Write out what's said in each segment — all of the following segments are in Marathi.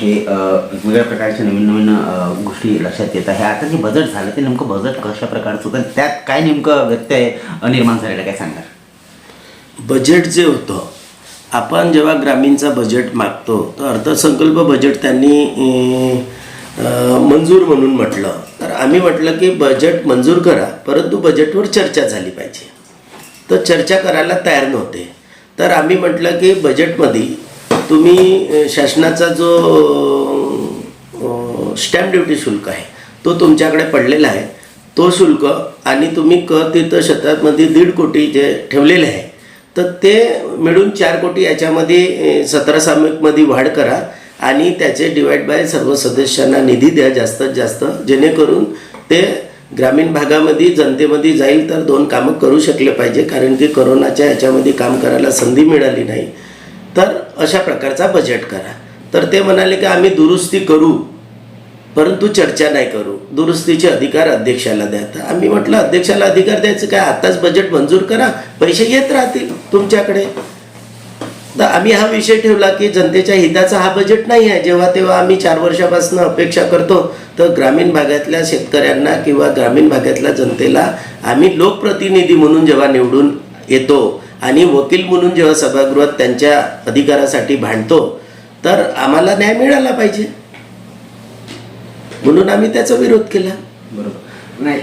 हे वेगवेगळ्या प्रकारच्या नवीन नवीन गोष्टी लक्षात येत आहे. आता जे बजेट झालं ते नेमकं बजेट कशा प्रकारचं होतं त्यात काय नेमकं व्यत्यय निर्माण झालेलं काय सांगणार? बजेट जे होतं आपण जेव्हा ग्रामीणचा बजेट मागतो तर अर्थसंकल्प बजेट त्यांनी मंजूर म्हणून म्हटलं. तर आम्ही म्हटलं की बजेट मंजूर करा परंतु बजेटवर चर्चा झाली पाहिजे. तर चर्चा करायला तयार नव्हते. तर आम्ही म्हटलं की बजेटमध्ये तुम्ही शासनाचा जो स्टॅम्प ड्युटी शुल्क आहे तो तुमच्याकडे पडलेला आहे. तो शुल्क आणि तुम्ही कर तिथं क्षेत्रामध्ये दीड कोटी जे ठेवलेले आहे तर ते मिळून चार कोटी याच्यामध्ये सतरा सामूहिकमध्ये वाढ करा आणि त्याचे डिवाइड बाय सर्व सदस्यांना निधी द्या जास्तीत जास्त जेणेकरून ते ग्रामीण भागामध्ये जनतेमध्ये जाईल तर दोन कामं करू शकले पाहिजे कारण की करोनाच्या ह्याच्यामध्ये काम करायला संधी मिळाली नाही. तर अशा प्रकारचा बजेट करा. तर ते म्हणाले की आम्ही दुरुस्ती करू परंतु चर्चा नाही करू. दुरुस्तीचे अधिकार अध्यक्षाला द्या आम्ही म्हटलं अध्यक्षाला अधिकार द्यायचं काय? आताच बजेट मंजूर करा. पैसे येत राहतील तुमच्याकडे. तर आम्ही हा विषय ठेवला की जनतेच्या हिताचा हा बजेट नाही आहे. जेव्हा तेव्हा आम्ही चार वर्षापासून अपेक्षा करतो तर ग्रामीण भागातल्या शेतकऱ्यांना किंवा ग्रामीण भागातल्या जनतेला आम्ही लोकप्रतिनिधी म्हणून जेव्हा निवडून येतो आणि वकील म्हणून जेव्हा सभागृहात त्यांच्या अधिकारासाठी भांडतो तर आम्हाला न्याय मिळाला पाहिजे. म्हणून आम्ही त्याचा विरोध केला. बरोबर. नाही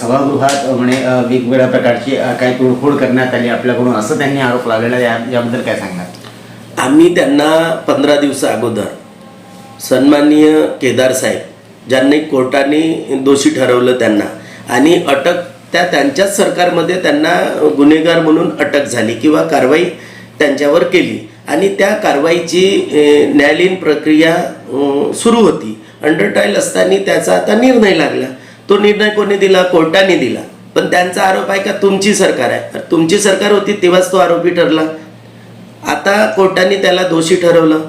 सभागृहात म्हणे वेगवेगळ्या प्रकारची काही तोडफोड करण्यात आली आपल्याकडून असं त्यांनी आरोप लावलेला याबद्दल काय सांगणार? आम्ही त्यांना पंधरा दिवसा अगोदर सन्माननीय केदार साहेब ज्यांनी कोर्टाने दोषी ठरवलं त्यांना आणि अटक त्या त्यांच्याच सरकारमध्ये त्यांना गुन्हेगार म्हणून अटक झाली किंवा कारवाई त्यांच्यावर केली. आणि त्या कारवाईची न्यायालयीन प्रक्रिया सुरू होती. अंडर ट्रायल असताना त्याचा आता निर्णय लागला. तो निर्णय कोणी दिला? कोर्टाने दिला. पण त्यांचा आरोप आहे का? तुमची सरकार आहे. तुमची सरकार होती तेव्हाच तो आरोपी ठरला. आता कोर्टाने त्याला दोषी ठरवलं.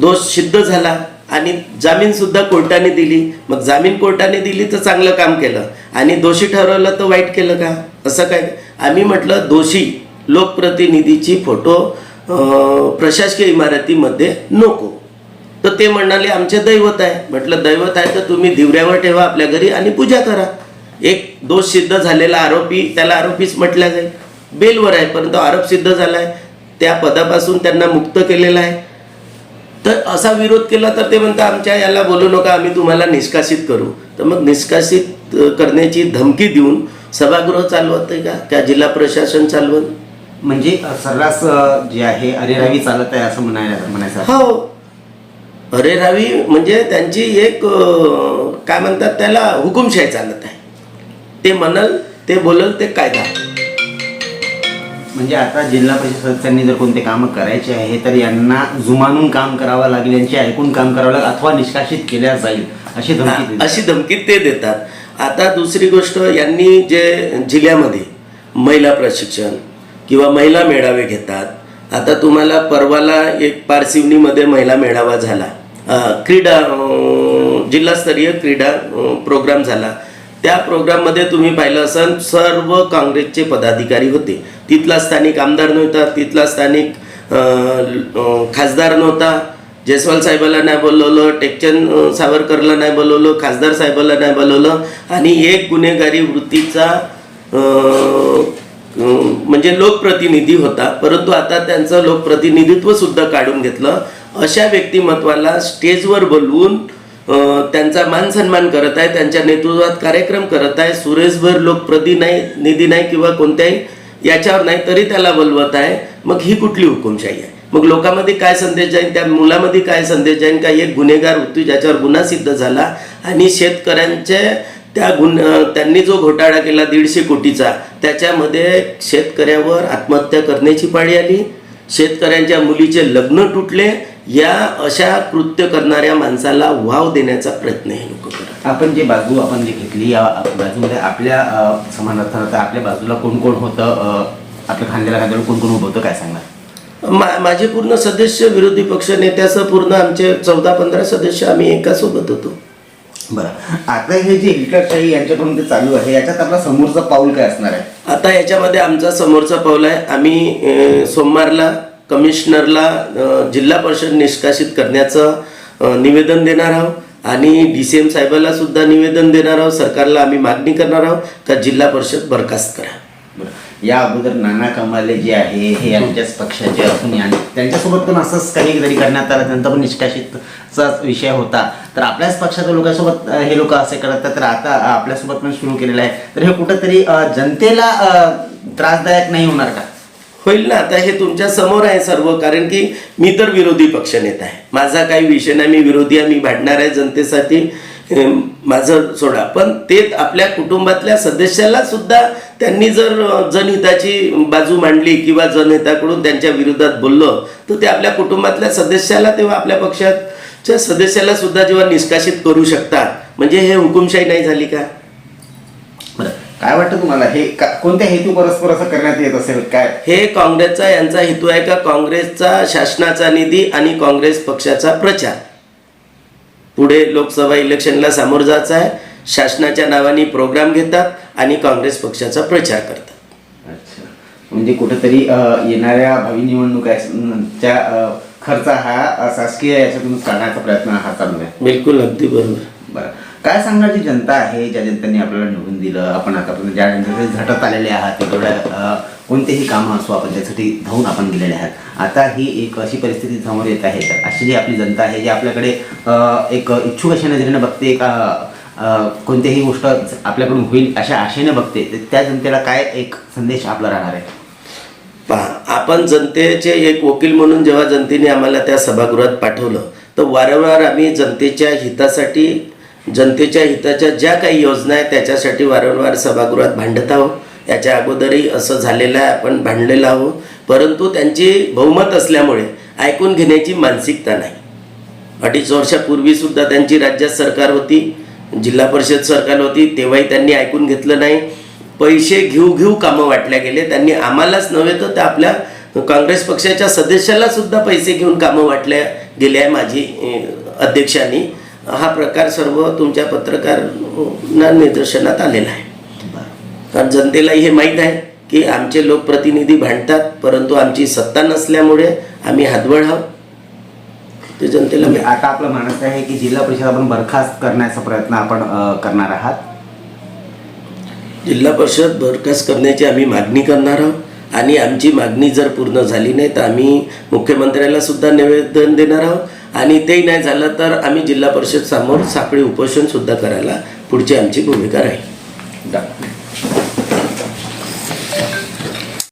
दोष सिद्ध झाला. आणि जामीन सुद्धा कोर्टाने दिली. मग जामीन कोर्टाने दिली तर चांगलं काम केलं. आणि दोषी ठरवलं तर वाईट केलं का? असं काय? आम्ही म्हटलं दोषी लोकप्रतिनिधीची फोटो प्रशासकीय इमारतीमध्ये नको. तर ते म्हणाले आमचे दैवत आहे. म्हटलं दैवत आहे तर तुम्ही दिवऱ्यावर ठेवा आपल्या घरी आणि पूजा करा. एक दोष सिद्ध झालेला आरोपी त्याला आरोपीच म्हटल्या जाईल. बेलवर आहे परंतु आरोप सिद्ध झाला आहे त्या पदापासून त्यांना मुक्त केलेला आहे. तर असा विरोध केला तर ते म्हणतात आमच्या याला बोलू नका आम्ही तुम्हाला निष्कासित करू. तर मग निष्कासित करण्याची धमकी देऊन सभागृह चालवत का? त्या जिल्हा प्रशासन चालवत? म्हणजे सर्रास जे आहे अरेरावी चालत आहे असं म्हणायला म्हणायचं आहे. हो. अरे रावी म्हणजे त्यांची एक काय म्हणतात त्याला हुकुमशाही चालत आहे. ते म्हणल ते बोलल ते कायदा. म्हणजे आता जिल्हा परिषद सदस्यांनी जर कोणते कामं करायचे आहे तर यांना जुमानून काम करावं लागेल यांचे ऐकून काम करावं लागेल अथवा निष्कासित केल्या जाईल अशी धमकी. अशी धमकी ते देतात. आता दुसरी गोष्ट यांनी जे जिल्ह्यामध्ये महिला प्रशिक्षण किंवा महिला मेळावे घेतात आता तुम्हाला परवाला एक पारसिवनीमध्ये महिला मेळावा झाला. क्रीडा जिल्हास्तरीय क्रीडा प्रोग्राम झाला. त्या प्रोग्राममध्ये तुम्ही पाहिलं असाल सर्व काँग्रेसचे पदाधिकारी होते. तिथला स्थानिक आमदार नव्हता तिथला स्थानिक खासदार नव्हता. जयस्वाल साहेबाला नाही बोलवलं टेकचंद सावरकरला नाही बोलवलं खासदार साहेबाला नाही बोलवलं. आणि एक गुन्हेगारी वृत्तीचा म्हणजे लोकप्रतिनिधी होता. परंतु आता त्यांचं लोकप्रतिनिधित्व सुद्धा काढून घेतलं. अशा व्यक्तिमत्वाला स्टेजवर बोलवून त्यांचा मान सन्मान करत आहे त्यांच्या नेतृत्वात कार्यक्रम करत आहे. सुरेशभर लोकप्रदी नाही निधी नाही किंवा कोणत्याही याच्यावर नाही तरी त्याला बोलवत आहे. मग ही कुठली हुकुमशाही आहे? मग लोकांमध्ये काय संदेश जाईन? त्या मुलामध्ये काय संदेश जाईन? का एक गुन्हेगार होती ज्याच्यावर गुन्हा सिद्ध झाला आणि शेतकऱ्यांचे त्या गुन त्यांनी जो घोटाळा केला दीडशे कोटीचा त्याच्यामध्ये शेतकऱ्यावर आत्महत्या करण्याची पाळी आली. शेतकऱ्यांच्या मुलीचे लग्न तुटले. या अशा कृत्य करणाऱ्या माणसाला वाव देण्याचा प्रयत्न हे लोक करतात. आपण जे बाजू आपण जी घेतली या बाजूमध्ये आपल्या अ, समर्थनार्थ आपल्या बाजूला कोण कोण होतं आपल्या खांद्याला खांद्याला कोण कोण उभं होतं काय सांगणार? मा माझे पूर्ण सदस्य विरोधी पक्ष नेत्यासह पूर्ण आमचे चौदा पंधरा सदस्य आम्ही एका सोबत होतो. बरं. आता हे जे हिटलरशाही यांच्याकडून ते चालू आहे याच्यात आपला समोरचं पाऊल काय असणार आहे? आता याच्यामध्ये आमचा समोरचा पाऊल आहे. आम्ही सोमवारला कमिशनरला जिल्हा परिषद निष्कासित करण्याचं निवेदन देणार आहोत. आणि डी सी एम साहेबाला सुद्धा निवेदन देणार आहोत. सरकारला आम्ही मागणी करणार आहोत का जिल्हा परिषद बरखास्त करा. या अगोदर नाना कमाले जे आहे हे यांच्याच पक्षाचे असून आणि त्यांच्यासोबत पण असंच काहीतरी करण्यात आलं. त्यांचा पण निष्कासितचा विषय होता. तर आपल्याच पक्षाच्या लोकांसोबत हे लोक असे करतात. तर आता आपल्यासोबत पण सुरू केलेलं आहे. तर हे कुठंतरी जनतेला त्रासदायक नाही होणार का? होईल ना? आता हे तुमच्यासमोर आहे सर्व कारण की मी तर विरोधी पक्षनेता आहे. माझा काही विषय नाही मी विरोधी आहे मी भांडणार आहे जनतेसाठी. माझं सोडा. पण ते आपल्या कुटुंबातल्या सदस्याला सुद्धा त्यांनी जर जनहिताची बाजू मांडली किंवा जनहिताकडून त्यांच्या विरोधात बोललं तर ते आपल्या कुटुंबातल्या सदस्याला तेव्हा आपल्या पक्षाच्या सदस्याला सुद्धा जेव्हा निष्कासित करू शकतात म्हणजे हे हुकुमशाही नाही झाली का? काय वाटतं तुम्हाला? हे कोणत्या हेतू परस्पर असं करण्यात येत असेल? काय? हे काँग्रेसचा यांचा हेतू आहे का? काँग्रेसचा शासनाचा निधी आणि काँग्रेस पक्षाचा प्रचार. पुढे लोकसभा इलेक्शनला सामोर जायचं आहे. शासनाच्या नावाने प्रोग्राम घेतात आणि काँग्रेस पक्षाचा प्रचार करतात. अच्छा. म्हणजे कुठेतरी येणाऱ्या भावी निवडणुकाच्या खर्च हा शासकीय याच्यातून काढण्याचा प्रयत्न हा चालू आहे. बिलकुल अगदी बरोबर. बरं. काय सांगणार जी जनता आहे ज्या जनतेने आपल्याला निवडून दिलं? आपण आतापर्यंत ज्या जनतेचे झटत आलेले आहात तेवढ्या कोणतेही कामं असो आपण त्यासाठी धावून आपण गेलेले आहात. आता ही एक अशी परिस्थिती समोर येत आहे. तर अशी जी आपली जनता आहे जी आपल्याकडे एक इच्छुक अशा नजरेने बघते का कोणत्याही गोष्ट आपल्याकडून होईल अशा आशेने बघते त्या जनतेला काय एक संदेश आपला राहणार आहे? पहा आपण जनतेचे एक वकील म्हणून जेव्हा जनतेने आम्हाला त्या सभागृहात पाठवलं तर वारंवार आम्ही जनतेच्या हितासाठी जनतेच्या हिताच्या ज्या काही योजना आहेत त्याच्यासाठी वारंवार सभागृहात भांडत आहोत. याच्या अगोदरही असं झालेलं आहे आपण भांडलेलं आहोत. परंतु त्यांची बहुमत असल्यामुळे ऐकून घेण्याची मानसिकता नाही. अडीच वर्षापूर्वीसुद्धा त्यांची राज्यात सरकार होती जिल्हा परिषद सरकार होती तेव्हाही त्यांनी ऐकून घेतलं नाही. पैसे घेऊ घेऊ कामं वाटल्या गेले. त्यांनी आम्हालाच नव्हे तर त्या आपल्या काँग्रेस पक्षाच्या सदस्याला सुद्धा पैसे घेऊन कामं वाटल्या गेले आहे माझी अध्यक्षांनी. हा प्रकार सर्व तुमच्या पत्रकारांना निदर्शनात आलेला आहे. कारण जनतेलाही हे माहीत आहे की आमचे लोकप्रतिनिधी भांडतात परंतु आमची सत्ता नसल्यामुळे आम्ही हातबळ आहोत. ते जनतेला म्हणजे आता आपलं मानस आहे की जिल्हा परिषद आपण बरखास्त करण्याचा प्रयत्न आपण करणार आहात? जिल्हा परिषद बरखास्त करण्याची आम्ही मागणी करणार आहोत. आणि आमची मागणी जर पूर्ण झाली नाही तर आम्ही मुख्यमंत्र्याला सुद्धा निवेदन देणार आहोत. आणि तेही नाही झालं तर आम्ही जिल्हा परिषद समोर साखळी उपोषण सुद्धा करायला पुढची आमची भूमिका राहील.